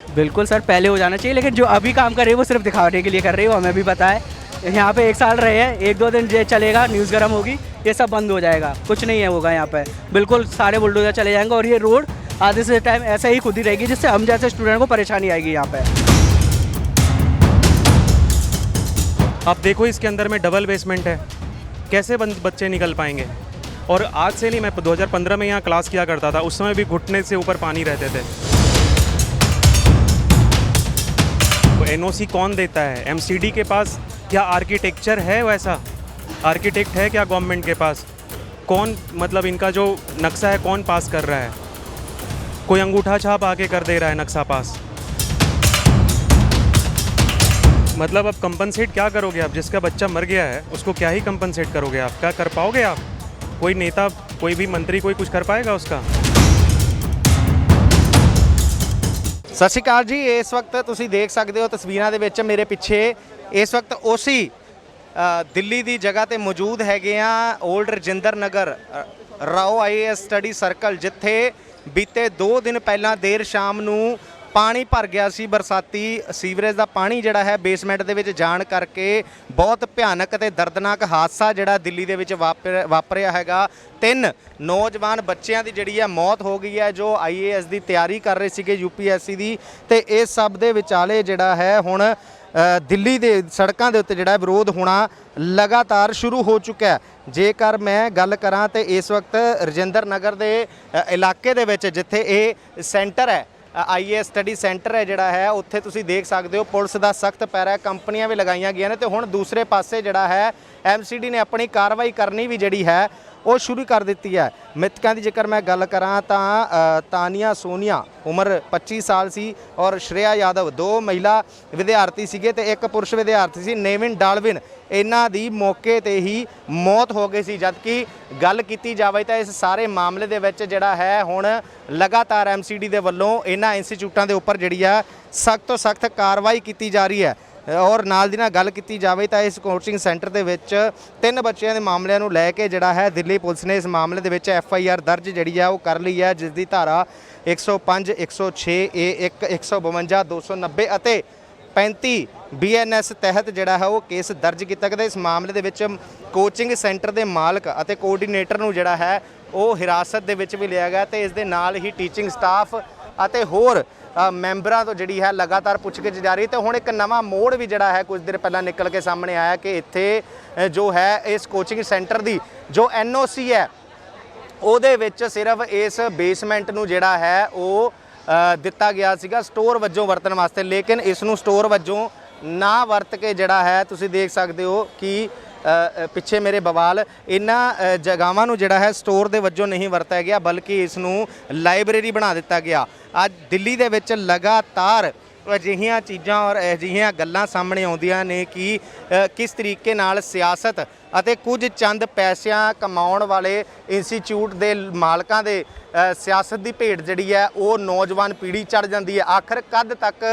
बिल्कुल सर, पहले हो जाना चाहिए, लेकिन जो अभी काम कर रहे हैं, वो सिर्फ़ दिखाने के लिए कर रहे हो हमें भी पता है। यहाँ पे एक साल रहे हैं, एक दो दिन ये चलेगा, न्यूज़ गर्म होगी, ये सब बंद हो जाएगा, कुछ नहीं है होगा यहाँ पे। बिल्कुल सारे बुलडोजर चले जाएँगे और ये रोड आधे से टाइम ऐसे ही खुद ही रहेगी, जिससे हम जैसे स्टूडेंट को परेशानी आएगी यहाँ पे। आप देखो, इसके अंदर में डबल बेसमेंट है। कैसे बच्चे निकल पाएँगे? और आज से नहीं, मैं 2015 में यहाँ क्लास किया करता था, उस समय भी घुटने से ऊपर पानी रहते थे। एनओसी कौन देता है? एमसीडी के पास क्या आर्किटेक्चर है वैसा? आर्किटेक्ट है क्या गवर्नमेंट के पास? कौन मतलब इनका जो नक्शा है, कौन पास कर रहा है? कोई अंगूठा छाप आके कर दे रहा है नक्शा पास मतलब अब कंपनसेट क्या करोगे आप? जिसका बच्चा मर गया है, उसको क्या ही कंपनसेट करोगे आप? क्या कर पाओगे आप? कोई नेता, कोई भी मंत्री, कोई कुछ कर पाएगा उसका? ਸਤਿ ਸ਼੍ਰੀ ਅਕਾਲ ਜੀ ਇਸ ਵਕਤ ਤੁਸੀਂ ਦੇਖ ਸਕਦੇ ਹੋ ਤਸਵੀਰਾਂ ਦੇ ਵਿੱਚ ਮੇਰੇ ਪਿੱਛੇ ਇਸ ਵਕਤ ਉਸੀ ਦਿੱਲੀ ਦੀ ਜਗ੍ਹਾ ਤੇ ਮੌਜੂਦ ਹੈਗੇ ਆ 올ਡ ਰਜਿੰਦਰ ਨਗਰ ਅ, ਰਾਓ ਆਈਏਐਸ ਸਟੱਡੀ ਸਰਕਲ ਜਿੱਥੇ ਬੀਤੇ 2 ਦਿਨ ਪਹਿਲਾਂ ਦੇਰ ਸ਼ਾਮ ਨੂੰ ਪਾਣੀ ਭਰ ਗਿਆ ਸੀ ਬਰਸਾਤੀ ਸੀਵਰੇਜ ਦਾ ਪਾਣੀ ਜਿਹੜਾ ਹੈ ਬੇਸਮੈਂਟ ਦੇ ਵਿੱਚ ਜਾਣ ਕਰਕੇ ਬਹੁਤ ਭਿਆਨਕ ਤੇ ਦਰਦਨਾਕ ਹਾਦਸਾ ਜਿਹੜਾ ਦਿੱਲੀ ਦੇ ਵਿੱਚ ਵਾਪਰ- ਵਾਪਰਿਆ ਹੈਗਾ। ਤਿੰਨ ਨੌਜਵਾਨ ਬੱਚਿਆਂ ਦੀ ਜਿਹੜੀ ਹੈ ਮੌਤ ਹੋ ਗਈ ਹੈ, ਜੋ ਆਈਏਐਸ ਦੀ ਤਿਆਰੀ ਕਰ ਰਹੇ ਸੀਗੇ ਯੂਪੀਐਸਸੀ ਦੀ। ਤੇ ਇਸ ਸਭ ਦੇ ਵਿਚਾਲੇ ਜਿਹੜਾ ਹੈ ਹੁਣ ਦਿੱਲੀ ਦੇ ਸੜਕਾਂ ਦੇ ਉੱਤੇ ਜਿਹੜਾ ਵਿਰੋਧ ਹੋਣਾ ਲਗਾਤਾਰ ਸ਼ੁਰੂ ਹੋ ਚੁੱਕਾ ਹੈ। ਜੇਕਰ ਮੈਂ ਗੱਲ ਕਰਾਂ ਤੇ ਇਸ ਵਕਤ ਰਜਿੰਦਰ ਨਗਰ ਦੇ ਇਲਾਕੇ ਦੇ ਵਿੱਚ ਜਿੱਥੇ ਇਹ ਸੈਂਟਰ ਹੈ ਆਈਏ ਸਟੱਡੀ ਸੈਂਟਰ ਹੈ ਜਿਹੜਾ ਹੈ, ਉੱਥੇ ਤੁਸੀਂ ਦੇਖ ਸਕਦੇ ਹੋ, ਪੁਲਿਸ ਦਾ ਸਖਤ ਪੈਰਾ ਹੈ, ਕੰਪਨੀਆਂ ਵੀ ਲਗਾਈਆਂ ਗਈਆਂ ਨੇ ਤੇ ਹੁਣ ਦੂਸਰੇ ਪਾਸੇ ਜਿਹੜਾ ਹੈ ਐਮਸੀਡੀ ਨੇ ਆਪਣੀ ਕਾਰਵਾਈ ਕਰਨੀ ਵੀ ਜਿਹੜੀ ਹੈ ਉਹ ਸ਼ੁਰੂ ਕਰ ਦਿੱਤੀ ਹੈ। ਮ੍ਰਿਤਕਾਂ ਦੀ ਜੇਕਰ ਮੈਂ ਗੱਲ ਕਰਾਂ ਤਾਂ ਤਾਨੀਆ ਸੋਨੀਆ ਉਮਰ 25 ਸਾਲ ਸੀ ਔਰ ਸ਼੍ਰੇਆ ਯਾਦਵ ਦੋ ਮਹਿਲਾ ਵਿਦਿਆਰਥੀ ਸੀਗੇ ਤੇ ਇੱਕ ਪੁਰਸ਼ ਵਿਦਿਆਰਥੀ ਸੀ, ਨੇਵਿਨ ਡਾਲਵਿਨ। ਇਹਨਾਂ ਦੀ ਮੌਕੇ ਤੇ ਹੀ ਮੌਤ ਹੋ ਗਈ ਸੀ। ਜਦਕਿ ਗੱਲ ਕੀਤੀ ਜਾਵੇ ਤਾਂ ਇਸ ਸਾਰੇ ਮਾਮਲੇ ਦੇ ਵਿੱਚ ਜਿਹੜਾ ਹੈ ਹੁਣ ਲਗਾਤਾਰ ਐਮਸੀਡੀ ਦੇ ਵੱਲੋਂ ਇਹਨਾਂ ਇੰਸਟੀਚਿਊਟਾਂ ਦੇ ਉੱਪਰ ਜਿਹੜੀ ਆ ਸਖਤ ਤੋਂ ਸਖਤ ਕਾਰਵਾਈ ਕੀਤੀ ਜਾ ਰਹੀ ਹੈ। ਔਰ ਨਾਲ ਦੀ ਨਾਲ ਗੱਲ ਕੀਤੀ ਜਾਵੇ ਤਾਂ ਇਸ ਕੋਚਿੰਗ ਸੈਂਟਰ ਦੇ ਵਿੱਚ ਤਿੰਨ ਬੱਚਿਆਂ ਦੇ ਮਾਮਲਿਆਂ ਨੂੰ ਲੈ ਕੇ ਜਿਹੜਾ ਹੈ ਦਿੱਲੀ ਪੁਲਿਸ ਨੇ ਇਸ ਮਾਮਲੇ ਦੇ ਵਿੱਚ ਐਫ ਆਈ ਆਰ ਦਰਜ ਜਿਹੜੀ ਹੈ ਉਹ ਕਰ ਲਈ ਹੈ, ਜਿਸ ਦੀ ਧਾਰਾ 105 106 A1 152 290 ਅਤੇ 35 ਬੀਐਨਐਸ ਤਹਿਤ ਜਿਹੜਾ ਹੈ ਉਹ ਕੇਸ ਦਰਜ ਕੀਤਾ ਗਿਆ। ਇਸ ਮਾਮਲੇ ਦੇ ਵਿੱਚ ਕੋਚਿੰਗ ਸੈਂਟਰ ਦੇ ਮਾਲਕ ਅਤੇ ਕੋਆਰਡੀਨੇਟਰ ਨੂੰ ਜਿਹੜਾ ਹੈ ਉਹ ਹਿਰਾਸਤ ਦੇ ਵਿੱਚ ਵੀ ਲਿਆ ਗਿਆ ਤੇ ਇਸ ਦੇ ਨਾਲ ਹੀ ਟੀਚਿੰਗ ਸਟਾਫ ਅਤੇ ਹੋਰ ਮੈਂਬਰਾਂ ਤੋਂ ਜਿਹੜੀ ਹੈ ਲਗਾਤਾਰ ਪੁੱਛਗਿੱਛ ਜਾਰੀ ਤੇ ਹੁਣ ਇੱਕ ਨਵਾਂ ਮੋੜ ਵੀ ਜਿਹੜਾ ਹੈ ਕੁਝ ਦਿਨ ਪਹਿਲਾਂ ਨਿਕਲ ਕੇ ਸਾਹਮਣੇ ਆਇਆ ਕਿ ਇੱਥੇ ਜੋ ਹੈ ਇਸ ਕੋਚਿੰਗ ਸੈਂਟਰ ਦੀ ਜੋ ਐਨਓਸੀ ਹੈ, ਉਹਦੇ ਵਿੱਚ ਸਿਰਫ ਇਸ ਬੇਸਮੈਂਟ ਨੂੰ ਜਿਹੜਾ ਹੈ ਉਹ ਦਿੱਤਾ ਗਿਆ ਸੀਗਾ ਸਟੋਰ ਵਜੋਂ ਵਰਤਣ ਵਾਸਤੇ। ਲੇਕਿਨ ਇਸ ਨੂੰ ਸਟੋਰ ਵਜੋਂ ਨਾ ਵਰਤ ਕੇ ਜਿਹੜਾ ਹੈ ਤੁਸੀਂ ਦੇਖ ਸਕਦੇ ਹੋ ਕਿ ਪਿੱਛੇ ਮੇਰੇ ਬਵਾਲ ਇਹਨਾਂ ਅ, ਜਗ੍ਹਾਵਾਂ ਨੂੰ ਜਿਹੜਾ ਹੈ ਸਟੋਰ ਦੇ ਵਜੋਂ ਨਹੀਂ ਵਰਤਿਆ ਗਿਆ ਬਲਕਿ ਇਸ ਨੂੰ ਲਾਇਬ੍ਰੇਰੀ ਬਣਾ ਦਿੱਤਾ ਗਿਆ। ਅੱਜ ਦਿੱਲੀ ਦੇ ਵਿੱਚ ਲਗਾਤਾਰ ਅਜਿਹੀਆਂ ਚੀਜ਼ਾਂ ਔਰ ਅਜਿਹੀਆਂ ਗੱਲਾਂ ਸਾਹਮਣੇ ਆਉਂਦੀਆਂ ਨੇ ਕਿ ਕਿਸ ਤਰੀਕੇ ਨਾਲ ਸਿਆਸਤ ਅਤੇ ਕੁਝ ਚੰਦ ਪੈਸਿਆਂ ਕਮਾਉਣ ਵਾਲੇ ਇੰਸਟੀਚਿਊਟ ਦੇ ਮਾਲਕਾਂ ਦੇ ਸਿਆਸਤ ਦੀ ਭੇਡ ਜਿਹੜੀ ਹੈ, ਉਹ ਨੌਜਵਾਨ ਪੀੜ੍ਹੀ ਚੜ ਜਾਂਦੀ ਹੈ। ਆਖਰ ਕਦ ਤੱਕ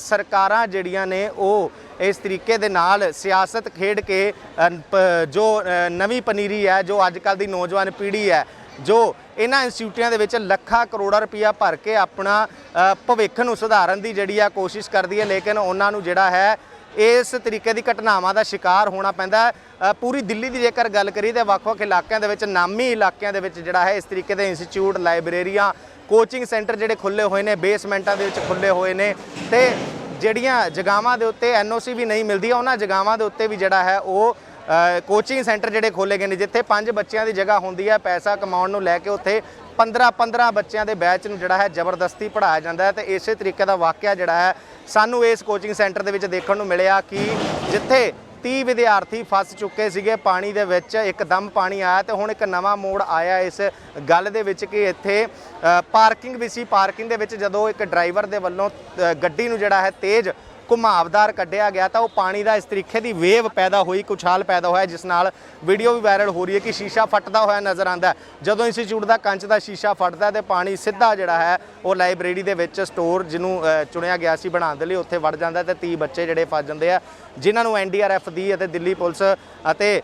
ਸਰਕਾਰਾਂ ਜਿਹੜੀਆਂ ਨੇ, ਉਹ ਇਸ ਤਰੀਕੇ ਦੇ ਨਾਲ ਸਿਆਸਤ ਖੇਡ ਕੇ ਜੋ ਨਵੀਂ ਪਨੀਰੀ ਹੈ, ਜੋ ਅੱਜ ਕੱਲ ਦੀ ਨੌਜਵਾਨ ਪੀੜ੍ਹੀ ਹੈ ਜੋ ਇਹਨਾਂ ਇੰਸਟੀਚਿਊਟਾਂ ਦੇ ਵਿੱਚ ਲੱਖਾਂ ਕਰੋੜਾਂ ਰੁਪਇਆ ਭਰ ਕੇ ਆਪਣਾ ਭਵਿੱਖ ਨੂੰ ਸੁਧਾਰਨ ਦੀ ਜਿਹੜੀ ਆ ਕੋਸ਼ਿਸ਼ ਕਰਦੀ ਹੈ, ਲੇਕਿਨ ਉਹਨਾਂ ਨੂੰ ਜਿਹੜਾ ਹੈ, ਇਸ ਤਰੀਕੇ ਦੀ ਘਟਨਾਵਾਂ ਦਾ ਸ਼ਿਕਾਰ ਹੋਣਾ ਪੈਂਦਾ ਪੂਰੀ ਦਿੱਲੀ ਦੀ ਜੇਕਰ ਗੱਲ ਕਰੀਏ ਤਾਂ ਵੱਖ-ਵੱਖ ਇਲਾਕਿਆਂ ਦੇ ਵਿੱਚ, ਨਾਮੀ ਇਲਾਕਿਆਂ ਦੇ ਵਿੱਚ ਜਿਹੜਾ ਹੈ, ਇਸ ਤਰੀਕੇ ਦੇ ਇੰਸਟੀਚਿਊਟ, ਲਾਇਬ੍ਰੇਰੀਆਂ, ਕੋਚਿੰਗ ਸੈਂਟਰ ਜਿਹੜੇ ਖੁੱਲੇ ਹੋਏ ਨੇ, ਬੇਸਮੈਂਟਾਂ ਦੇ ਵਿੱਚ ਖੁੱਲੇ ਹੋਏ ਨੇ ਤੇ ਜਿਹੜੀਆਂ ਜਗਾਵਾਂ ਦੇ ਉੱਤੇ ਐਨਓਸੀ ਵੀ ਨਹੀਂ ਮਿਲਦੀ, ਉਹਨਾਂ ਜਗਾਵਾਂ ਦੇ ਉੱਤੇ ਵੀ ਜਿਹੜਾ ਹੈ ਉਹ ਕੋਚਿੰਗ ਸੈਂਟਰ ਜਿਹੜੇ ਖੋਲੇ ਗਏ ਨੇ, ਜਿੱਥੇ ਪੰਜ ਬੱਚਿਆਂ ਦੀ ਜਗ੍ਹਾ ਹੁੰਦੀ ਹੈ, ਪੈਸਾ ਕਮਾਉਣ ਨੂੰ ਲੈ ਕੇ ਉੱਥੇ 15 15 ਬੱਚਿਆਂ ਦੇ ਬੈਚ ਨੂੰ ਜਿਹੜਾ ਹੈ ਜ਼ਬਰਦਸਤੀ ਪੜਾਇਆ ਜਾਂਦਾ ਹੈ ਤੇ ਇਸੇ ਤਰੀਕੇ ਦਾ ਵਾਕਿਆ ਜਿਹੜਾ ਹੈ ਸਾਨੂੰ ਇਸ ਕੋਚਿੰਗ ਸੈਂਟਰ ਦੇ ਵਿੱਚ ਦੇਖਣ ਨੂੰ ਮਿਲਿਆ ਕਿ ਜਿੱਥੇ 30 ਵਿਦਿਆਰਥੀ ਫਸ ਚੁੱਕੇ ਸੀਗੇ, ਪਾਣੀ ਦੇ ਵਿੱਚ ਇੱਕਦਮ ਪਾਣੀ ਆਇਆ ਤੇ ਹੁਣ ਇੱਕ ਨਵਾਂ ਮੋੜ ਆਇਆ ਇਸ ਗੱਲ ਦੇ ਵਿੱਚ ਕਿ ਇੱਥੇ ਪਾਰਕਿੰਗ ਵੀ ਸੀ। ਪਾਰਕਿੰਗ ਦੇ ਵਿੱਚ ਜਦੋਂ ਇੱਕ ਡਰਾਈਵਰ ਦੇ ਵੱਲੋਂ ਗੱਡੀ ਨੂੰ ਜਿਹੜਾ ਹੈ ਤੇਜ਼ ਘੁਮਾਵਦਾਰ ਕੱਢਿਆ ਗਿਆ ਤਾਂ ਉਹ ਪਾਣੀ ਦਾ ਇਸ ਤਰੀਕੇ ਦੀ ਵੇਵ ਪੈਦਾ ਹੋਈ, ਕੁਛਾਲ ਪੈਦਾ ਹੋਇਆ, ਜਿਸ ਨਾਲ ਵੀਡੀਓ ਵੀ ਵਾਇਰਲ ਹੋ ਰਹੀ ਹੈ ਕਿ ਸ਼ੀਸ਼ਾ ਫਟਦਾ ਹੋਇਆ ਨਜ਼ਰ ਆਉਂਦਾ ਜਦੋਂ ਇੰਸਟੀਚਿਊਟ ਦਾ ਕੰਚ ਦਾ ਸ਼ੀਸ਼ਾ ਫਟਦਾ ਹੈ ਤੇ ਪਾਣੀ ਸਿੱਧਾ ਜਿਹੜਾ ਹੈ, ਉਹ ਲਾਇਬ੍ਰੇਰੀ ਦੇ ਵਿੱਚ ਸਟੋਰ ਜਿਹਨੂੰ ਚੁਣਿਆ ਗਿਆ ਸੀ ਬਣਾਉਣ ਦੇ ਲਈ, ਉੱਥੇ ਵੜ ਜਾਂਦਾ ਹੈ ਤੇ 30 ਬੱਚੇ ਜਿਹੜੇ ਫਸ ਜਾਂਦੇ ਆ, ਜਿਨ੍ਹਾਂ ਨੂੰ ਐਨਡੀਆਰਐਫ ਦੀ ਅਤੇ ਦਿੱਲੀ ਪੁਲਿਸ ਅਤੇ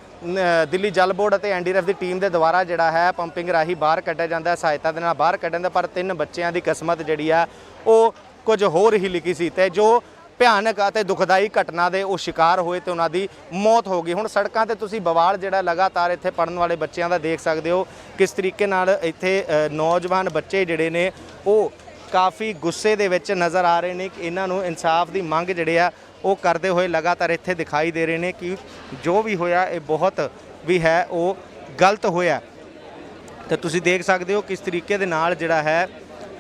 ਦਿੱਲੀ ਜਲ ਬੋਰਡ ਅਤੇ ਐਨਡੀਆਰਐਫ ਦੀ ਟੀਮ ਦੇ ਦੁਆਰਾ ਜਿਹੜਾ ਹੈ ਪੰਪਿੰਗ ਰਾਹੀਂ ਬਾਹਰ ਕੱਢਿਆ ਜਾਂਦਾ ਹੈ, ਸਹਾਇਤਾ ਦੇ ਨਾਲ ਬਾਹਰ ਕੱਢਣ ਦਾ ਪਰ ਤਿੰਨ ਬੱਚਿਆਂ ਦੀ ਕਿਸਮਤ ਜਿਹੜੀ ਆ, ਉਹ ਕੁਝ ਹੋਰ ਹੀ ਲਿਖੀ ਸੀ ਤੇ ਜੋ ਭਿਆਨਕ ਅਤੇ ਦੁਖਦਾਈ ਘਟਨਾ ਦੇ ਉਹ ਸ਼ਿਕਾਰ ਹੋਏ ਤੇ ਉਹਨਾਂ ਦੀ ਮੌਤ ਹੋ ਗਈ। ਹੁਣ ਸੜਕਾਂ ਤੇ ਤੁਸੀਂ ਬਵਾਲ ਜਿਹੜਾ ਲਗਾਤਾਰ ਇੱਥੇ ਪੜਨ ਵਾਲੇ ਬੱਚਿਆਂ ਦਾ ਦੇਖ ਸਕਦੇ ਹੋ ਕਿਸ ਤਰੀਕੇ ਨਾਲ ਇੱਥੇ ਨੌਜਵਾਨ ਬੱਚੇ ਜਿਹੜੇ ਨੇ ਉਹ ਕਾਫੀ ਗੁੱਸੇ ਦੇ ਵਿੱਚ ਨਜ਼ਰ ਆ ਰਹੇ ਨੇ ਕਿ ਇਹਨਾਂ ਨੂੰ ਇਨਸਾਫ ਦੀ ਮੰਗ ਜਿਹੜੇ ਆ ਉਹ ਕਰਦੇ ਹੋਏ ਲਗਾਤਾਰ ਇੱਥੇ ਦਿਖਾਈ ਦੇ ਰਹੇ ਨੇ ਕਿ ਜੋ ਵੀ ਹੋਇਆ ਇਹ ਬਹੁਤ ਵੀ ਹੈ, ਉਹ ਗਲਤ ਹੋਇਆ। ਤੇ ਤੁਸੀਂ ਦੇਖ ਸਕਦੇ ਹੋ ਕਿਸ ਤਰੀਕੇ ਦੇ ਨਾਲ ਜਿਹੜਾ ਹੈ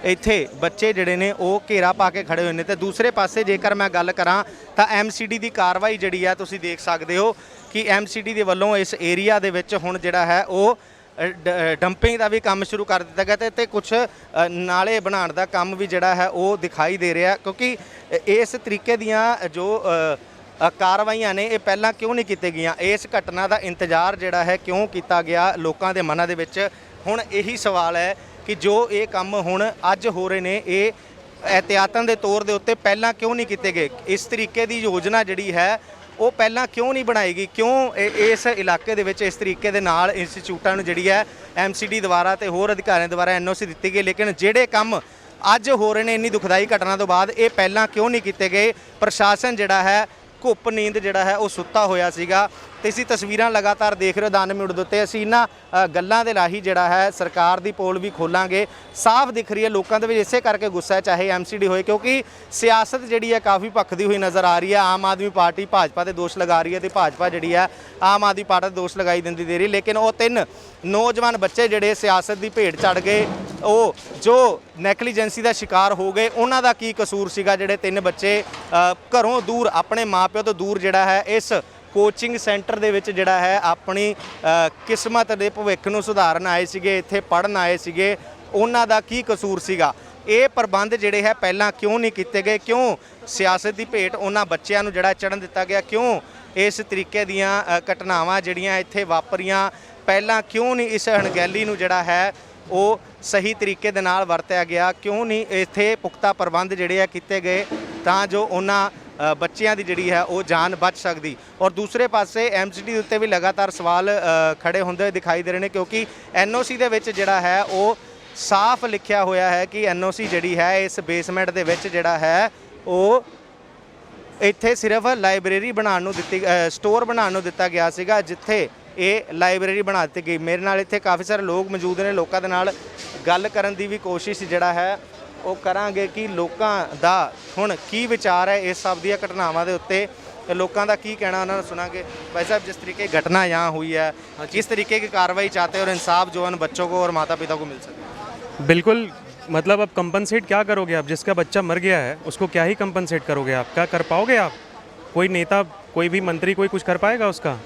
ਇੱਥੇ ਬੱਚੇ ਜਿਹੜੇ ਨੇ ਉਹ ਘੇਰਾ ਪਾ ਕੇ ਖੜੇ ਹੋਏ ਨੇ ਤੇ ਦੂਸਰੇ ਪਾਸੇ ਜੇਕਰ ਮੈਂ ਗੱਲ ਕਰਾਂ ਤਾਂ ਐਮਸੀਡੀ ਦੀ ਕਾਰਵਾਈ ਜਿਹੜੀ ਆ ਤੁਸੀਂ ਦੇਖ ਸਕਦੇ ਹੋ ਕਿ ਐਮਸੀਡੀ ਦੇ ਵੱਲੋਂ ਇਸ ਏਰੀਆ ਦੇ ਵਿੱਚ ਹੁਣ ਜਿਹੜਾ ਹੈ ਉਹ ਡੰਪਿੰਗ ਦਾ ਵੀ ਕੰਮ ਸ਼ੁਰੂ ਕਰ ਦਿੱਤਾ ਗਿਆ ਤੇ ਤੇ ਕੁਝ ਨਾਲੇ ਬਣਾਉਣ ਦਾ ਕੰਮ ਵੀ ਜਿਹੜਾ ਹੈ ਉਹ ਦਿਖਾਈ ਦੇ ਰਿਹਾ ਕਿਉਂਕਿ ਇਸ ਤਰੀਕੇ ਦੀਆਂ ਜੋ ਕਾਰਵਾਈਆਂ ਨੇ ਇਹ ਪਹਿਲਾਂ ਕਿਉਂ ਨਹੀਂ ਕੀਤੇ ਗਈਆਂ? ਇਸ ਘਟਨਾ ਦਾ ਇੰਤਜ਼ਾਰ ਜਿਹੜਾ ਹੈ ਕਿਉਂ ਕੀਤਾ ਗਿਆ ਲੋਕਾਂ ਦੇ ਮਨਾਂ ਦੇ ਵਿੱਚ? ਹੁਣ ਇਹੀ ਸਵਾਲ ਹੈ ਕਿ ਜੋ ਇਹ ਕੰਮ ਹੁਣ ਅੱਜ ਹੋ ਰਹੇ ਨੇ, ਇਹ ਇਹਤਿਆਤਨ ਦੇ ਤੌਰ ਦੇ ਉੱਤੇ ਪਹਿਲਾਂ ਕਿਉਂ ਨਹੀਂ ਕੀਤੇ ਗਏ? ਇਸ ਤਰੀਕੇ ਦੀ ਯੋਜਨਾ ਜਿਹੜੀ ਹੈ, ਉਹ ਪਹਿਲਾਂ ਕਿਉਂ ਨਹੀਂ ਬਣਾਈ ਗਈ? ਕਿਉਂ ਇਹ- ਇਸ ਇਲਾਕੇ ਦੇ ਵਿੱਚ ਇਸ ਤਰੀਕੇ ਦੇ ਨਾਲ ਇੰਸਟੀਚਿਊਟਾਂ ਨੂੰ ਜਿਹੜੀ ਹੈ ਐਮਸੀਡੀ ਦੁਆਰਾ ਤੇ ਹੋਰ ਅਧਿਕਾਰੀਆਂ ਦੁਆਰਾ ਐਨਓਸੀ ਦਿੱਤੀ ਗਈ, ਲੇਕਿਨ ਜਿਹੜੇ ਕੰਮ ਅੱਜ ਹੋ ਰਹੇ ਨੇ, ਇੰਨੀ ਦੁਖਦਾਈ ਘਟਨਾ ਤੋਂ ਬਾਅਦ ਇਹ ਪਹਿਲਾਂ ਕਿਉਂ ਨਹੀਂ ਕੀਤੇ ਗਏ? ਪ੍ਰਸ਼ਾਸਨ ਜਿਹੜਾ ਹੈ ਘੁੱਪ ਨੀਂਦ ਜਿਹੜਾ ਹੈ, ਉਹ ਸੁੱਤਾ ਹੋਇਆ ਸੀਗਾ। ਤੇ ਅਸੀਂ ਤਸਵੀਰਾਂ ਲਗਾਤਾਰ ਦੇਖ ਰਹੇ ਹੋ ਦਾਨ ਮਿੰਟ ਦੇ ਉੱਤੇ ਅਸੀਂ ਇਹਨਾਂ ਗੱਲਾਂ ਦੇ ਰਾਹੀਂ ਜਿਹੜਾ ਹੈ ਸਰਕਾਰ ਦੀ ਪੋਲ ਵੀ ਖੋਲਾਂਗੇ। ਸਾਫ਼ ਦਿਖ ਰਹੀ ਹੈ, ਲੋਕਾਂ ਦੇ ਵਿੱਚ ਇਸੇ ਕਰਕੇ ਗੁੱਸਾ ਹੈ, ਚਾਹੇ ਐਮਸੀਡੀ ਹੋਏ, ਕਿਉਂਕਿ ਸਿਆਸਤ ਜਿਹੜੀ ਹੈ ਕਾਫੀ ਭਖਦੀ ਹੋਈ ਨਜ਼ਰ ਆ ਰਹੀ ਹੈ। ਆਮ ਆਦਮੀ ਪਾਰਟੀ ਭਾਜਪਾ ਤੇ ਦੋਸ਼ ਲਗਾ ਰਹੀ ਹੈ ਤੇ ਭਾਜਪਾ ਜਿਹੜੀ ਹੈ, ਆਮ ਆਦਮੀ ਪਾਰਟੀ ਤੇ ਦੋਸ਼ ਲਗਾਈ ਦਿੰਦੀ ਦੇ ਰਹੀ ਲੇਕਿਨ ਉਹ ਤਿੰਨ ਨੌਜਵਾਨ ਬੱਚੇ ਜਿਹੜੇ ਸਿਆਸਤ ਦੀ ਭੇਟ ਚੜ ਗਏ, ਉਹ ਜੋ ਨੈਗਲੀਜੈਂਸੀ ਦਾ ਸ਼ਿਕਾਰ ਹੋ ਗਏ, ਉਹਨਾਂ ਦਾ ਕੀ ਕਸੂਰ ਸੀਗਾ? ਜਿਹੜੇ ਤਿੰਨ ਬੱਚੇ ਘਰੋਂ ਦੂਰ, ਆਪਣੇ ਮਾਪਿਓ ਤੋਂ ਦੂਰ ਜਿਹੜਾ ਹੈ, ਇਸ ਕੋਚਿੰਗ ਸੈਂਟਰ ਦੇ ਵਿੱਚ ਜਿਹੜਾ ਹੈ ਆਪਣੀ ਕਿਸਮਤ ਦੇ ਭਵਿੱਖ ਨੂੰ ਸੁਧਾਰਨ ਆਏ ਸੀਗੇ, ਇੱਥੇ ਪੜਨ ਆਏ ਸੀਗੇ, ਉਹਨਾਂ ਦਾ ਕੀ ਕਸੂਰ ਸੀਗਾ? ਇਹ ਪ੍ਰਬੰਧ ਜਿਹੜੇ ਹੈ ਪਹਿਲਾਂ ਕਿਉਂ ਨਹੀਂ ਕੀਤੇ ਗਏ? ਕਿਉਂ ਸਿਆਸਤ ਦੀ ਭੇਟ ਉਹਨਾਂ ਬੱਚਿਆਂ ਨੂੰ ਜਿਹੜਾ ਚੜਨ ਦਿੱਤਾ ਗਿਆ? ਕਿਉਂ ਇਸ ਤਰੀਕੇ ਦੀਆਂ ਘਟਨਾਵਾਂ ਜਿਹੜੀਆਂ ਇੱਥੇ ਵਾਪਰੀਆਂ? ਪਹਿਲਾਂ ਕਿਉਂ ਨਹੀਂ ਇਸ ਅਣਗਹਿਲੀ ਨੂੰ ਜਿਹੜਾ ਹੈ ਉਹ ਸਹੀ ਤਰੀਕੇ ਦੇ ਨਾਲ ਵਰਤਿਆ ਗਿਆ? ਕਿਉਂ ਨਹੀਂ ਇੱਥੇ ਪੁਖਤਾ ਪ੍ਰਬੰਧ ਜਿਹੜੇ ਆ ਕੀਤੇ ਗਏ? ਤਾਂ ਜੋ ਉਹਨਾਂ ਬੱਚਿਆਂ ਦੀ ਜਿਹੜੀ ਹੈ ਉਹ ਜਾਨ ਬਚ ਸਕਦੀ। ਔਰ ਦੂਸਰੇ ਪਾਸੇ ਐਮਸੀਡੀ ਦੇ ਉੱਤੇ ਵੀ ਲਗਾਤਾਰ ਸਵਾਲ ਅ, ਖੜੇ ਹੁੰਦੇ ਦਿਖਾਈ ਦੇ ਰਹੇ ਨੇ ਕਿਉਂਕਿ ਐਨਓਸੀ ਦੇ ਵਿੱਚ ਜਿਹੜਾ ਹੈ ਉਹ ਸਾਫ਼ ਲਿਖਿਆ ਹੋਇਆ ਹੈ ਕਿ ਐਨਓਸੀ ਜਿਹੜੀ ਹੈ ਇਸ ਬੇਸਮੈਂਟ ਦੇ ਵਿੱਚ ਜਿਹੜਾ ਹੈ ਉਹ ਇੱਥੇ ਸਿਰਫ ਲਾਇਬ੍ਰੇਰੀ ਬਣਾਉਣ ਨੂੰ ਦਿੱਤੀ ਸਟੋਰ ਬਣਾਉਣ ਨੂੰ ਦਿੱਤਾ ਗਿਆ ਸੀਗਾ ਜਿੱਥੇ ਇਹ ਲਾਇਬ੍ਰੇਰੀ ਬਣਾ ਦਿੱਤੀ ਗਈ। ਮੇਰੇ ਨਾਲ ਇੱਥੇ ਕਾਫੀ ਸਾਰੇ ਲੋਕ ਮੌਜੂਦ ਨੇ। ਲੋਕਾਂ ਦੇ ਨਾਲ ਗੱਲ ਕਰਨ ਦੀ ਵੀ ਕੋਸ਼ਿਸ਼ ਜਿਹੜਾ ਹੈ ਉਹ ਕਰਾਂਗੇ ਕਿ ਲੋਕਾਂ ਦਾ ਹੁਣ ਕੀ ਵਿਚਾਰ ਹੈ ਇਸ ਸਭ ਦੀਆਂ ਘਟਨਾਵਾਂ ਦੇ ਉੱਤੇ ਤੇ ਲੋਕਾਂ ਦਾ ਕੀ ਕਹਿਣਾ ਉਹਨਾਂ ਨੂੰ ਸੁਣਾਂਗੇ भाई साहब जिस तरीके की घटना यहाँ हुई है किस तरीके की कार्रवाई चाहते हैं और इंसाफ जो है उन बच्चों को और माता पिता को मिल सके बिल्कुल मतलब अब कंपनसेट क्या करोगे आप जिसका बच्चा मर गया है उसको क्या ही कंपनसेट करोगे आप क्या कर पाओगे आप कोई नेता कोई भी मंत्री कोई कुछ कर पाएगा उसका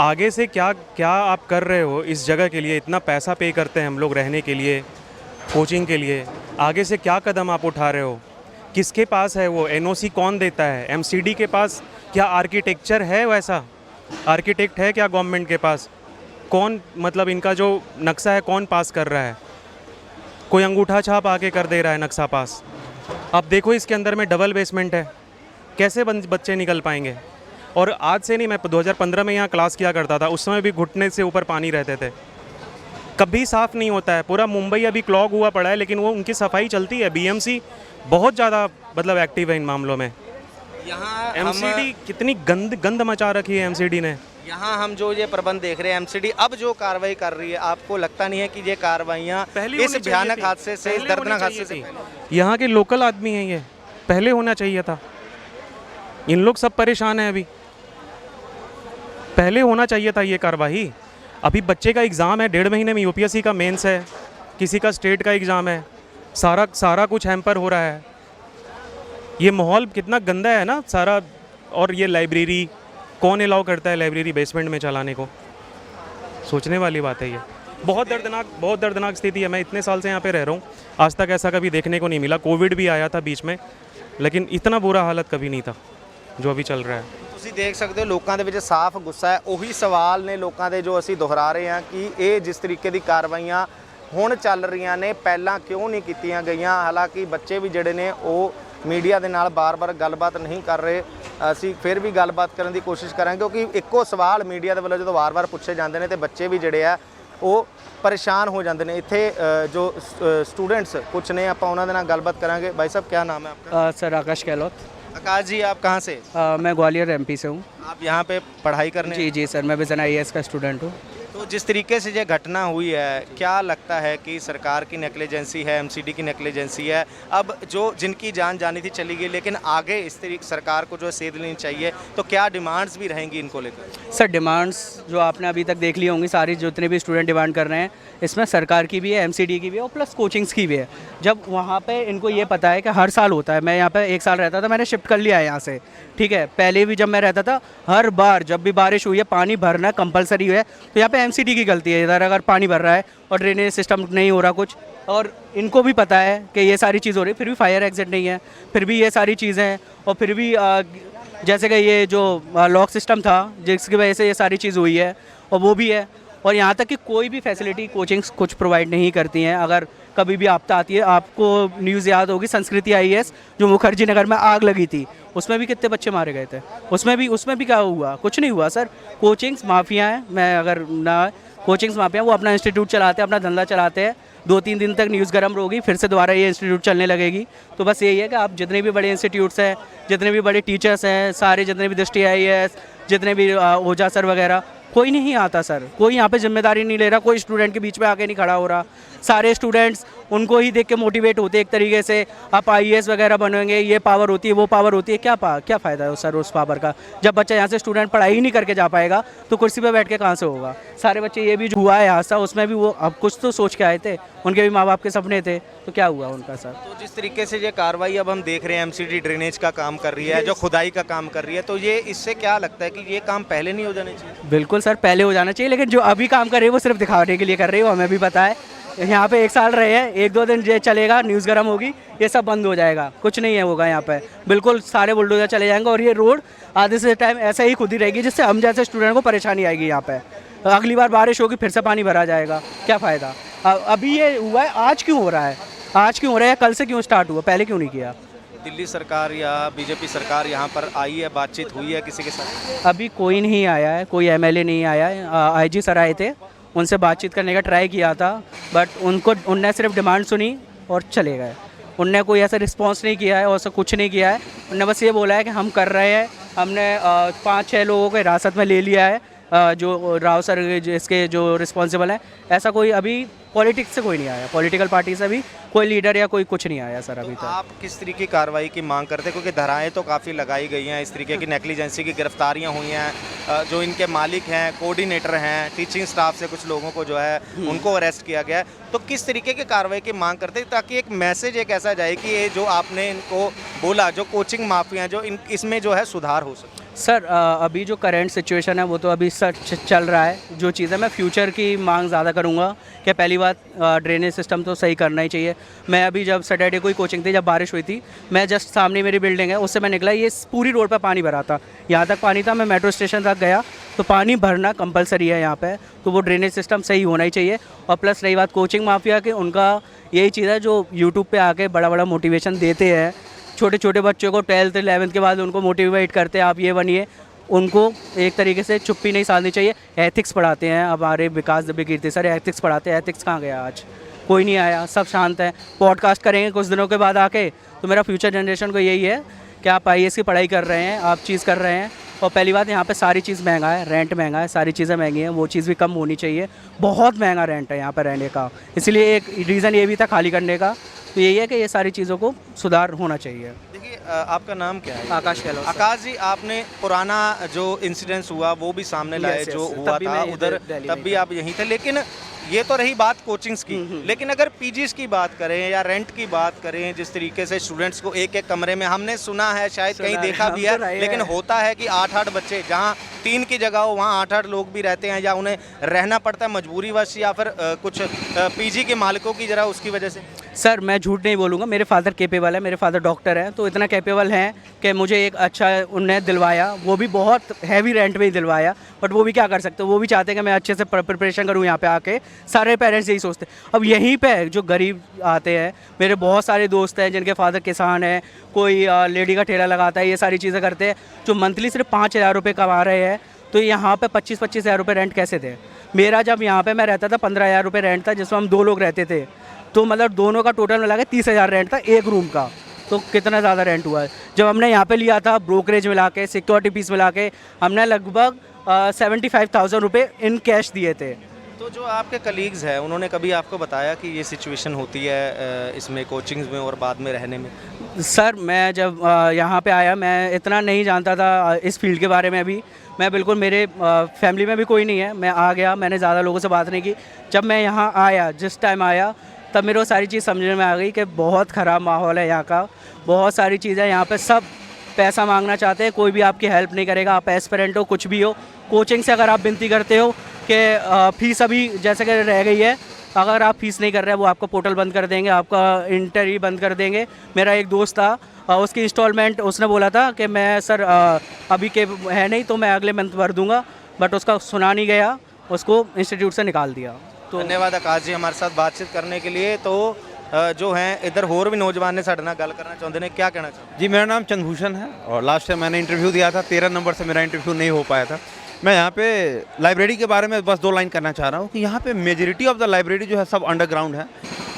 आगे से क्या क्या आप कर रहे हो इस जगह के लिए इतना पैसा पे करते हैं हम लोग रहने के लिए कोचिंग के लिए। आगे से क्या कदम आप उठा रहे हो? किसके पास है वो? एनओसी कौन देता है? एमसीडी के पास? क्या आर्किटेक्चर है वैसा? आर्किटेक्ट है क्या गवर्नमेंट के पास? कौन मतलब इनका जो नक्शा है, कौन पास कर रहा है? कोई अंगूठा छाप आके कर दे रहा है नक्शा पास। अब देखो इसके अंदर में डबल बेसमेंट है। कैसे बच्चे निकल पाएँगे? और आज से नहीं, मैं 2015 में यहाँ क्लास किया करता था, उस समय भी घुटने से ऊपर पानी रहते थे। कभी साफ़ नहीं होता है। पूरा मुंबई अभी क्लॉग हुआ पड़ा है लेकिन वो उनकी सफ़ाई चलती है। बीएमसी बहुत ज़्यादा मतलब एक्टिव है इन मामलों में। यहाँ एमसीडी कितनी गंद गंद मचा रखी है एमसीडी ने। यहाँ हम जो ये प्रबंध देख रहे हैं एमसीडी अब जो कार्रवाई कर रही है आपको लगता नहीं है कि ये कार्रवाइयाँ पहले इस भयानक हादसे से इस दर्दनाक हादसे से। यहाँ के लोकल आदमी हैं ये। पहले होना चाहिए था। इन लोग सब परेशान हैं अभी। पहले होना चाहिए था ये कार्रवाई। अभी बच्चे का एग्ज़ाम है, डेढ़ महीने में यूपीएससी का मेंस है, किसी का स्टेट का एग्ज़ाम है, सारा सारा कुछ हैम्पर हो रहा है। ये माहौल कितना गंदा है ना, सारा, और ये लाइब्रेरी, कौन अलाउ करता है लाइब्रेरी बेसमेंट में चलाने को? सोचने वाली बात है ये। बहुत दर्दनाक बहुत दर्दनाक स्थिति है। मैं इतने साल से यहाँ पे रह रहा हूँ। आज तक ऐसा कभी देखने को नहीं मिला। कोविड भी आया था बीच में, लेकिन इतना बुरा हालत कभी नहीं था। ਜੋ ਵੀ ਚੱਲ ਰਿਹਾ है ਤੁਸੀਂ ਦੇਖ ਸਕਦੇ ਹੋ ਲੋਕਾਂ ਦੇ ਵਿੱਚ ਸਾਫ਼ ਗੁੱਸਾ ਹੈ। ਉਹੀ ਸਵਾਲ ਨੇ ਲੋਕਾਂ ਦੇ ਜੋ ਅਸੀਂ ਦੁਹਰਾ ਰਹੇ ਹਾਂ ਕਿ ਇਹ ਜਿਸ ਤਰੀਕੇ ਦੀ ਕਾਰਵਾਈਆਂ ਹੁਣ ਚੱਲ ਰਹੀਆਂ ਨੇ ਪਹਿਲਾਂ ਕਿਉਂ ਨਹੀਂ ਕੀਤੀਆਂ ਗਈਆਂ? ਹਾਲਾਂਕਿ ਬੱਚੇ ਵੀ ਜਿਹੜੇ ਨੇ ਉਹ ਮੀਡੀਆ ਦੇ ਨਾਲ ਬਾਰ-ਬਾਰ ਗੱਲਬਾਤ ਨਹੀਂ ਕਰ ਰਹੇ। ਅਸੀਂ ਫਿਰ ਵੀ ਗੱਲਬਾਤ ਕਰਨ ਦੀ ਕੋਸ਼ਿਸ਼ ਕਰਾਂਗੇ ਕਿਉਂਕਿ ਇੱਕੋ ਸਵਾਲ ਮੀਡੀਆ ਦੇ ਵੱਲੋਂ ਜਦੋਂ ਵਾਰ-ਵਾਰ ਪੁੱਛੇ ਜਾਂਦੇ ਨੇ ਤੇ ਬੱਚੇ ਵੀ ਜਿਹੜੇ ਆ ਉਹ ਪਰੇਸ਼ਾਨ ਹੋ ਜਾਂਦੇ ਨੇ। ਇੱਥੇ ਜੋ ਸਟੂਡੈਂਟਸ ਕੁਛ ਨੇ ਆਪਾਂ ਉਹਨਾਂ ਦੇ ਨਾਲ ਗੱਲਬਾਤ ਕਰਾਂਗੇ। ਭਾਈ ਸਾਹਿਬ ਕੀ ਨਾਮ ਹੈ ਆਪਕਾ? ਸਰ ਆਕਾਸ਼ ਕਹਿਲੋਤ आकाश जी आप कहाँ से? आ, मैं ग्वालियर एमपी से हूँ। आप यहाँ पे पढ़ाई करने? जी जी सर मैं बिजन आई का स्टूडेंट हूँ। तो जिस तरीके से ये घटना हुई है, क्या लगता है कि सरकार की नेग्लिजेंसी है एमसीडी की नेग्लिजेंसी है? अब जो जिनकी जान जानी थी चली गई, लेकिन आगे इस तरीके सरकार को जो है सेध लेनी चाहिए तो क्या डिमांड्स भी रहेंगी इनको लेकर? सर, डिमांड्स जो आपने अभी तक देख ली होंगी, सारी जितने भी स्टूडेंट डिमांड कर रहे हैं, इसमें सरकार की भी है एमसीडी की भी है, और प्लस कोचिंग्स की भी है। जब वहाँ पर इनको ये पता है कि हर साल होता है, मैं यहाँ पर एक साल रहता था, मैंने शिफ्ट कर लिया है यहाँ से, ठीक है? पहले भी जब मैं रहता था, हर बार जब भी बारिश हुई है, पानी भरना कंपलसरी है तो यहाँ पे एमसीडी की गलती है। इधर अगर पानी भर रहा है और ड्रेनेज सिस्टम नहीं हो रहा कुछ और इनको भी पता है कि ये सारी चीज़ हो रही है फिर भी फायर एग्जिट नहीं है फिर भी ये सारी चीज़ें हैं और फिर भी आ, जैसे कि ये जो लॉक सिस्टम था जिसकी वजह से ये सारी चीज़ हुई है और वो भी है और यहाँ तक कि कोई भी फैसिलिटी कोचिंग्स कुछ प्रोवाइड नहीं करती हैं। अगर कभी भी आपदा आती है। आपको न्यूज़ याद होगी, संस्कृति आईएएस जो मुखर्जी नगर में आग लगी थी, उसमें भी कितने बच्चे मारे गए थे? उसमें भी उसमें भी क्या हुआ? कुछ नहीं हुआ, सर। कोचिंग्स माफिया हैं। मैं अगर ना कोचिंग्स माफिया, वो अपना इंस्टीट्यूट चलाते हैं, अपना धंधा चलाते हैं। दो तीन दिन तक न्यूज़ गर्म होगी फिर से दोबारा ये इंस्टीट्यूट चलने लगेगी। तो बस यही है कि आप जितने भी बड़े इंस्टीट्यूट्स हैं, जितने भी बड़े टीचर्स हैं, सारे जितने भी दृष्टि आईएएस जितने भी ओझा सर वगैरह, कोई नहीं आता, सर। कोई यहाँ पे ज़िम्मेदारी नहीं ले रहा, कोई स्टूडेंट के बीच में आके नहीं खड़ा हो रहा। सारे स्टूडेंट्स उनको ही देख के मोटिवेट होते हैं एक तरीके से। आप आईएएस वगैरह बनेंगे ये पावर होती है वो पावर होती है क्या पा क्या फ़ायदा है सर उस पावर का? जब बच्चा यहाँ से स्टूडेंट पढ़ाई ही नहीं करके जा पाएगा तो कुर्सी पर बैठ के कहाँ से होगा? सारे बच्चे ये भी जो हुआ है हादसा उसमें भी वो अब कुछ तो सोच के आए थे उनके भी माँ बाप के सपने थे तो क्या हुआ उनका सर तो जिस तरीके से ये कार्रवाई अब हम देख रहे हैं एमसीडी ड्रेनेज का काम कर रही है जो खुदाई का काम कर रही है तो ये इससे क्या लगता है कि ये काम पहले नहीं हो जाने चाहिए? बिल्कुल सर पहले हो जाना चाहिए लेकिन जो अभी काम कर रहे हैं वो सिर्फ़ दिखाने के लिए कर रहे हो हमें भी पता है। यहाँ पे एक साल रहे हैं एक दो दिन ये चलेगा न्यूज़ गर्म होगी ये सब बंद हो जाएगा। कुछ नहीं है होगा यहाँ पे। बिल्कुल सारे बुलडोजर चले जाएँगे और ये रोड आधे से टाइम ऐसा ही खुद ही रहेगी जिससे हम जैसे स्टूडेंट को परेशानी आएगी यहाँ पे। अगली बार बारिश होगी फिर से पानी भरा जाएगा। क्या फ़ायदा? अभी ये हुआ है आज क्यों हो रहा है? आज क्यों हो रहा है? कल से क्यों स्टार्ट हुआ? पहले क्यों नहीं किया? दिल्ली सरकार या बीजेपी सरकार यहाँ पर आई है बातचीत हुई है किसी के साथ? अभी कोई नहीं आया है कोई एमएलए नहीं आया है। आईजी सर आए थे। उनसे बातचीत करने का ट्राई किया था बट उनको, उनने सिर्फ़ डिमांड सुनी और चले गए। उनने कोई ऐसा रिस्पॉन्स नहीं किया है और ऐसा कुछ नहीं किया है। उनने बस ये बोला है कि हम कर रहे हैं, हमने पाँच छः लोगों को हिरासत में ले लिया है। जो राव सर जिसके जो रिस्पॉन्सिबल हैं ऐसा कोई अभी पॉलिटिक्स से कोई नहीं आया। पॉलिटिकल पार्टी से भी कोई लीडर या कोई कुछ नहीं आया सर अभी तक। आप किस तरीके की कार्रवाई की मांग करते हैं? क्योंकि धाराएँ तो काफ़ी लगाई गई हैं इस तरीके की नेग्लिजेंसी की गिरफ्तारियाँ हुई हैं। जो इनके मालिक हैं कोऑर्डिनेटर हैं टीचिंग स्टाफ से कुछ लोगों को जो है उनको अरेस्ट किया गया है। तो किस तरीके की कार्रवाई की मांग करते हैं ताकि एक मैसेज एक ऐसा जाए कि ये जो आपने इनको बोला जो कोचिंग माफिया जो इन इसमें जो है सुधार हो सके? सर अभी जो करंट सिचुएशन है, वो तो अभी सर चल रहा है। जो चीज़ है मैं फ्यूचर की मांग ज़्यादा करूँगा कि पहली बात ड्रेनेज सिस्टम तो सही करना ही चाहिए। मैं अभी जब सैटरडे कोई कोचिंग थी, जब बारिश हुई थी, मैं जस्ट सामने मेरी बिल्डिंग है, उससे मैं निकला, ये पूरी रोड पर पानी भरा था। यहाँ तक पानी था, मैं मेट्रो स्टेशन तक गया तो पानी भरना कंपलसरी है यहाँ पर तो वो ड्रेनेज सिस्टम सही होना ही चाहिए। और प्लस रही बात कोचिंग माफिया के, उनका यही चीज़ है, जो यूट्यूब पर आके बड़ा बड़ा मोटिवेशन देते हैं। छोटे छोटे बच्चों को ट्वेल्थ एलेवंथ के बाद उनको मोटिवेट करते हैं, आप ये बनिए। उनको एक तरीके से चुप्पी नहीं साधनी चाहिए। एथिक्स पढ़ाते हैं, हमारे विकास दबे कीर्ति सर एथिक्स पढ़ाते हैं। एथिक्स कहाँ गया आज? कोई नहीं आया, सब शांत है। पॉडकास्ट करेंगे कुछ दिनों के बाद आके। तो मेरा फ्यूचर जनरेशन को यही है कि आप आई की पढ़ाई कर रहे हैं, आप चीज़ कर रहे हैं। और पहली बात यहाँ पे सारी चीज़ महँगा है रेंट महँगा है सारी चीज़ें महँगी हैं वो चीज़ भी कम होनी चाहिए। बहुत महँगा रेंट है यहाँ पर रहने का। इसलिए एक रीज़न ये भी था खाली करने का तो यही है कि ये सारी चीज़ों को सुधार होना चाहिए। देखिए आपका नाम क्या है? आकाश गहलोत आकाश जी आपने पुराना जो इंसिडेंस हुआ वो भी सामने लाए Yes, जो हुआ था उधर तब भी आप यहीं थे लेकिन ये तो रही बात कोचिंग्स की। लेकिन अगर पीजीज की बात करें या रेंट की बात करें जिस तरीके से स्टूडेंट्स को एक एक कमरे में हमने सुना है शायद सुना कहीं देखा भी तो है लेकिन है। होता है कि आठ आठ बच्चे जहाँ तीन की जगह हो वहाँ आठ आठ लोग भी रहते हैं या उन्हें रहना पड़ता है मजबूरी वश या फिर कुछ पीजी के मालिकों की जरा उसकी वजह से। सर, मैं झूठ नहीं बोलूँगा, मेरे फादर केपेबल है, मेरे फादर डॉक्टर हैं तो इतना कैपेबल हैं कि मुझे एक अच्छा उनने दिलवाया, वो भी बहुत हैवी रेंट में ही दिलवाया बट वो भी क्या कर सकते वो भी चाहते हैं कि मैं अच्छे से प्रिपरेशन करूँ यहाँ पे आके। सारे पेरेंट्स यही सोचते अब यहीं पर जो गरीब आते हैं, मेरे बहुत सारे दोस्त हैं, जिनके फादर किसान हैं, कोई लेडी का ठेला लगाता है, ये सारी चीज़ें करते हैं, जो मंथली सिर्फ़ पाँच हज़ार रुपये कमा रहे हैं तो यहाँ पे पच्चीस पच्चीस हज़ार रुपये रेंट कैसे थे मेरा जब यहाँ पे मैं रहता था, पंद्रह हज़ार रुपये रेंट था, जिसमें हम दो लोग रहते थे तो मतलब दोनों का टोटल मिला के तीस हज़ार रेंट था एक रूम का। तो कितना ज़्यादा रेंट हुआ है? जब हमने यहाँ पे लिया था ब्रोकरेज मिला के सिक्योरिटी फ़ीस मिला के हमने लगभग सेवेंटी फाइव थाउज़ेंड रुपये इन कैश दिए थे। तो जो आपके कलीग्स हैं उन्होंने कभी आपको बताया कि ये सिचुएशन होती है इसमें कोचिंग्स में और बाद में रहने में? सर मैं जब यहाँ पे आया मैं इतना नहीं जानता था इस फ़ील्ड के बारे में अभी। मैं बिल्कुल मेरे फैमिली में भी कोई नहीं है। मैं आ गया मैंने ज़्यादा लोगों से बात नहीं की। जब मैं यहाँ आया जिस टाइम आया तब मेरे को सारी चीज़ समझने में आ गई कि बहुत ख़राब माहौल है यहाँ का। बहुत सारी चीज़ें यहाँ पर सब पैसा मांगना चाहते हैं, कोई भी आपकी हेल्प नहीं करेगा, आप एस्पेरेंट हो, कुछ भी हो। कोचिंग से अगर आप विनती करते हो कि फ़ीस अभी जैसे कि रह गई है, अगर आप फ़ीस नहीं कर रहे हैं, वो आपका पोर्टल बंद कर देंगे, आपका इंटर ही बंद कर देंगे। मेरा एक दोस्त था उसकी इंस्टॉलमेंट उसने बोला था कि मैं, सर अभी के है नहीं तो मैं अगले मंथ भर दूँगा। बट उसका सुना नहीं गया, उसको इंस्टीट्यूट से निकाल दिया। तो धन्यवाद आकाश जी हमारे साथ बातचीत करने के लिए। तो जो है इधर होर भी नौजवान ने साढ़े गल करना चाहते हैं। क्या कहना चाहते जी मेरा नाम चंदभूषण है और लास्ट टाइम मैंने इंटरव्यू दिया था तेरह नंबर से मेरा इंटरव्यू नहीं हो पाया था। मैं यहाँ पे लाइब्रेरी के बारे में बस दो लाइन करना चाह रहा हूँ कि यहाँ पे मेजोरिटी ऑफ़ द लाइब्रेरी जो है सब अंडरग्राउंड है।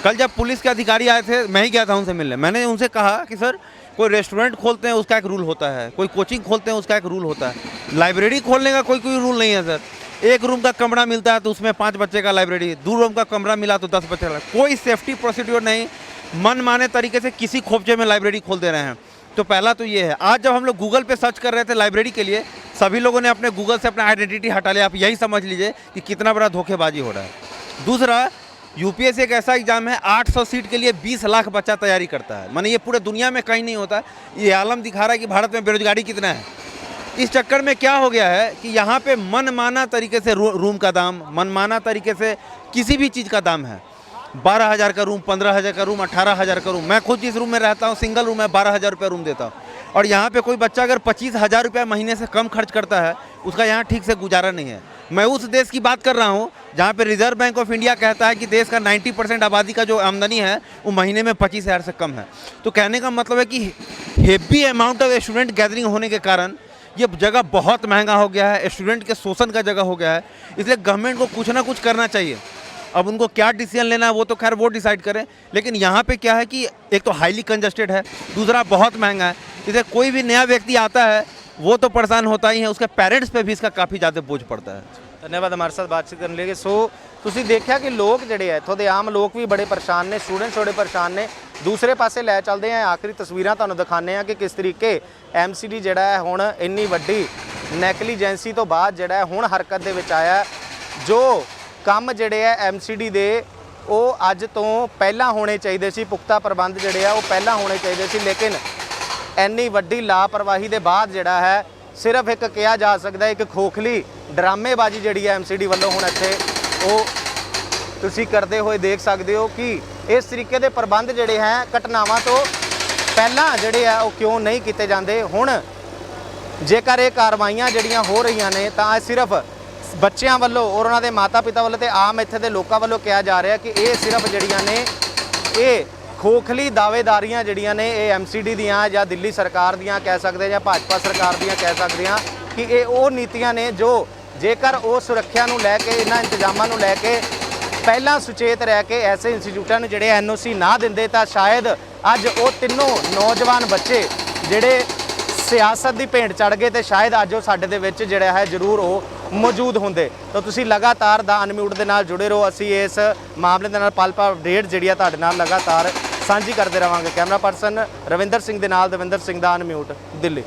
कल जब पुलिस के अधिकारी आए थे मैं ही गया था उनसे मिलने। मैंने उनसे कहा कि सर कोई रेस्टोरेंट खोलते हैं उसका एक रूल होता है। कोई कोचिंग खोलते हैं उसका एक रूल होता है। लाइब्रेरी खोलने का कोई कोई रूल नहीं है सर। एक रूम का कमरा मिलता है तो उसमें पाँच बच्चे का लाइब्रेरी दो रूम का कमरा मिला तो दस बच्चे का। कोई सेफ्टी प्रोसीड्योर नहीं मन माने तरीके से किसी खोपचे में लाइब्रेरी खोल दे रहे हैं। तो पहला तो ये है, आज जब हम लोग गूगल पे सर्च कर रहे थे लाइब्रेरी के लिए, सभी लोगों ने अपने गूगल से अपना आइडेंटिटी हटा लिया। आप यही समझ लीजिए कि कितना बड़ा धोखेबाजी हो रहा है। दूसरा यूपीएससी एक ऐसा एग्ज़ाम है 800 सीट के लिए 20 लाख बच्चा तैयारी करता है। मैंने ये पूरे दुनिया में कहीं नहीं होता। ये आलम दिखा रहा है कि भारत में बेरोजगारी कितना है। इस चक्कर में क्या हो गया है कि यहाँ पे मनमाना तरीके से रूम का दाम, मनमाना तरीके से किसी भी चीज़ का दाम है। बारह हज़ार का रूम, पंद्रह हज़ार का रूम, अठारह हज़ार का रूम। मैं खुद जिस रूम में रहता हूँ, सिंगल रूम है, बारह हज़ार रुपये रूम देता हूँ। और यहाँ पे कोई बच्चा अगर पच्चीस हज़ार रुपया महीने से कम खर्च करता है, उसका यहाँ ठीक से गुजारा नहीं है। मैं उस देश की बात कर रहा हूँ, जहाँ पे रिज़र्व बैंक ऑफ़ इंडिया कहता है कि देश का 90 परसेंट आबादी का जो आमदनी है, वो महीने में पच्चीस हज़ार से कम है। तो कहने का मतलब है कि heavy amount of student gathering होने के कारण ये जगह बहुत महँगा हो गया है स्टूडेंट के शोषण का जगह हो गया है, इसलिए गवर्नमेंट को कुछ ना कुछ करना चाहिए। अब उनको क्या डिसीज़न लेना है, वो तो खैर वो डिसाइड करें। लेकिन यहाँ पे क्या है कि एक तो हाईली कंजस्टेड है, दूसरा बहुत महँगा है। इसे कोई भी नया व्यक्ति आता है, वो तो परेशान होता ही है, उसके पेरेंट्स पे भी इसका काफ़ी ज़्यादा बोझ पड़ता है। ਧੰਨਵਾਦ ਹਮਾਰੇ ਸਾਥ ਬਾਤਚੀਤ ਕਰਨ ਲਈ। ਸੋ ਤੁਸੀਂ ਦੇਖਿਆ ਕਿ ਲੋਕ ਜਿਹੜੇ ਆ, ਇੱਥੋਂ ਦੇ ਆਮ ਲੋਕ ਵੀ ਬੜੇ ਪਰੇਸ਼ਾਨ ਨੇ ਸਟੂਡੈਂਟਸ ਬੜੇ ਪਰੇਸ਼ਾਨ ਨੇ। ਦੂਸਰੇ ਪਾਸੇ ਲੈ ਚੱਲਦੇ ਆ, ਆਖਰੀ ਤਸਵੀਰਾਂ ਤੁਹਾਨੂੰ ਦਿਖਾਣੇ ਆ ਕਿ ਕਿਸ ਤਰੀਕੇ ਐਮਸੀਡੀ ਜਿਹੜਾ ਹੈ ਹੁਣ ਇੰਨੀ ਵੱਡੀ ਨੈਕਲੀਜੈਂਸੀ ਤੋਂ ਬਾਅਦ ਜਿਹੜਾ ਹੈ ਹੁਣ ਹਰਕਤ ਦੇ ਵਿੱਚ ਆਇਆ ਜੋ ਕੰਮ ਜਿਹੜੇ ਆ ਐਮਸੀਡੀ ਦੇ, ਉਹ ਅੱਜ ਤੋਂ ਪਹਿਲਾਂ ਹੋਣੇ ਚਾਹੀਦੇ ਸੀ। ਪੁਖਤਾ ਪ੍ਰਬੰਧ ਜਿਹੜੇ ਆ, ਉਹ ਪਹਿਲਾਂ ਹੋਣੇ ਚਾਹੀਦੇ ਸੀ। ਲੇਕਿਨ ਇੰਨੀ ਵੱਡੀ ਲਾਪਰਵਾਹੀ ਦੇ ਬਾਅਦ ਜਿਹੜਾ ਹੈ ਸਿਰਫ ਇੱਕ ਕਿਹਾ ਜਾ ਸਕਦਾ, ਇੱਕ ਖੋਖਲੀ ਡਰਾਮੇਬਾਜ਼ੀ ਜਿਹੜੀ ਹੈ ਐਮਸੀਡੀ ਵੱਲੋਂ ਹੁਣ ਇੱਥੇ, ਉਹ ਤੁਸੀਂ ਕਰਦੇ ਹੋਏ ਦੇਖ ਸਕਦੇ ਹੋ ਕਿ ਇਸ ਤਰੀਕੇ ਦੇ ਪ੍ਰਬੰਧ ਜਿਹੜੇ ਹੈ, ਘਟਨਾਵਾਂ ਤੋਂ ਪਹਿਲਾਂ ਜਿਹੜੇ ਆ ਉਹ ਕਿਉਂ ਨਹੀਂ ਕੀਤੇ ਜਾਂਦੇ? ਹੁਣ ਜੇਕਰ ਇਹ ਕਾਰਵਾਈਆਂ ਜਿਹੜੀਆਂ ਹੋ ਰਹੀਆਂ ਨੇ, ਤਾਂ ਇਹ ਸਿਰਫ ਬੱਚਿਆਂ ਵੱਲੋਂ ਔਰ ਉਹਨਾਂ ਦੇ ਮਾਤਾ-ਪਿਤਾ ਵੱਲੋਂ ਤੇ ਆਮ ਇੱਥੇ ਦੇ ਲੋਕਾਂ ਵੱਲੋਂ ਕਿਹਾ ਜਾ ਰਿਹਾ ਕਿ ਇਹ ਸਿਰਫ ਜਿਹੜੀਆਂ ਨੇ, ਇਹ ਖੋਖਲੀ ਦਾਅਵੇਦਾਰੀਆਂ ਜਿਹੜੀਆਂ ਨੇ ਇਹ ਐਮਸੀਡੀ ਦੀਆਂ ਜਾਂ ਦਿੱਲੀ ਸਰਕਾਰ ਦੀਆਂ ਕਹਿ ਸਕਦੇ ਜਾਂ ਭਾਜਪਾ ਸਰਕਾਰ ਦੀਆਂ ਕਹਿ ਸਕਦੇ ਹਾਂ ਕਿ ਇਹ ਉਹ ਨੀਤੀਆਂ ਨੇ ਜੋ ਜੇਕਰ ਉਹ ਸੁਰੱਖਿਆ ਨੂੰ ਲੈ ਕੇ, ਇਹਨਾਂ ਇੰਤਜ਼ਾਮਾਂ ਨੂੰ ਲੈ ਕੇ ਪਹਿਲਾਂ ਸੁਚੇਤ ਰਹਿ ਕੇ ਐਸੇ ਇੰਸਟੀਚਿਊਟਾਂ ਨੂੰ ਜਿਹੜੇ ਐਨਓਸੀ ਨਾ ਦਿੰਦੇ ਤਾਂ ਸ਼ਾਇਦ ਅੱਜ ਉਹ ਤਿੰਨੋਂ ਨੌਜਵਾਨ ਬੱਚੇ ਜਿਹੜੇ ਸਿਆਸਤ ਦੀ ਭੇਂਟ ਚੜ ਗਏ ਤੇ ਸ਼ਾਇਦ ਅੱਜ ਉਹ ਸਾਡੇ ਦੇ ਵਿੱਚ ਜਿਹੜਾ ਹੈ ਜ਼ਰੂਰ ਉਹ ਮੌਜੂਦ ਹੁੰਦੇ। ਤਾਂ ਤੁਸੀਂ ਲਗਾਤਾਰ ਦਾ ਅਨਮਿਊਟ ਦੇ ਨਾਲ ਜੁੜੇ ਰਹੋ। ਅਸੀਂ ਇਸ ਮਾਮਲੇ ਦੇ ਨਾਲ ਪਲ ਪਲ ਅਪਡੇਟ ਜਿਹੜੀ ਆ ਤੁਹਾਡੇ ਨਾਲ ਲਗਾਤਾਰ ਸਾਂਝੀ ਕਰਦੇ ਰਵਾਂਗੇ। ਕੈਮਰਾ ਪਰਸਨ ਰਵਿੰਦਰ ਸਿੰਘ ਦੇ ਨਾਲ ਦਵਿੰਦਰ ਸਿੰਘ ਦਾ ਅਨਮਿਊਟ ਦਿੱਲੀ।